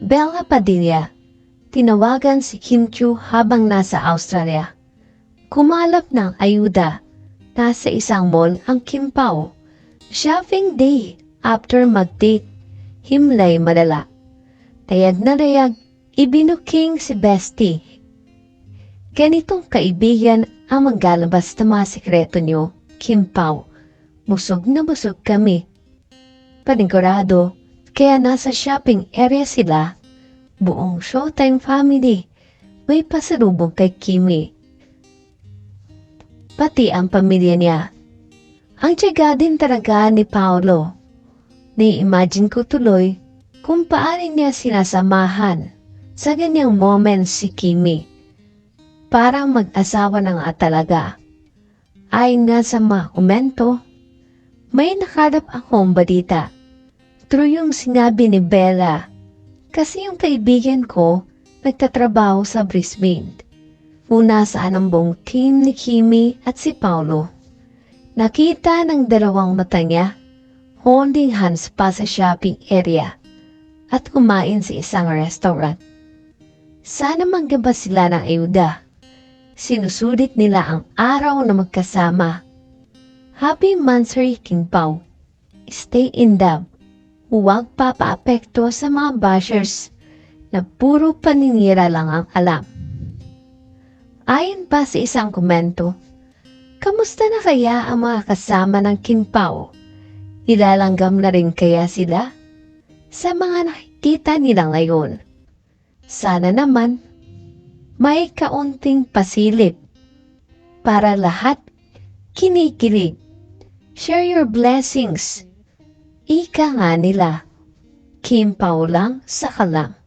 Bella Padilla, tinawagan si Kim Chu habang nasa Australia. Kumalap ng ayuda. Nasa isang mall ang Kim Pao. Shopping day after mag-date. Himlay madala. Tayag na tayag, ibinuking si Bestie. Ganitong kaibigan ang maglalabas ng mga sekreto niyo, Kim Pao. Busog na busog kami. Panigurado, kaya nasa shopping area sila. Buong Showtime family. May pasalubong kay Kimi. Pati ang pamilya niya. Ang tiyaga din talaga ni Paolo. Ni-imagine ko tuloy kung paano niya sinasamahan sa ganyang moment si Kimi. Parang mag-asawa na nga talaga. Ayon nga sa mga komento, may nakalap akong balita. True yung sinabi ni Bella. Kasi yung kaibigan ko, nagtatrabaho sa Brisbane. Una sa anambong team ni Kimi at si Paulo. Nakita ng dalawang mata niya, holding hands pa sa shopping area at kumain sa isang restaurant. Sana manggabas sila ng ayuda. Sinusulit nila ang araw na magkasama. Happy Mansari King Pao. Stay in dub. Huwag papaapekto sa mga bashers na puro paninira lang ang alam. Ayon pa sa isang komento, kamusta na kaya ang mga kasama ng King Pao? Nilalanggam na rin kaya sila? Sa mga nakikita nila ngayon. Sana naman, may kaunting pasilip para lahat kinikilig. Share your blessings. Ika nga nila. Kim Pao lang sa kalam.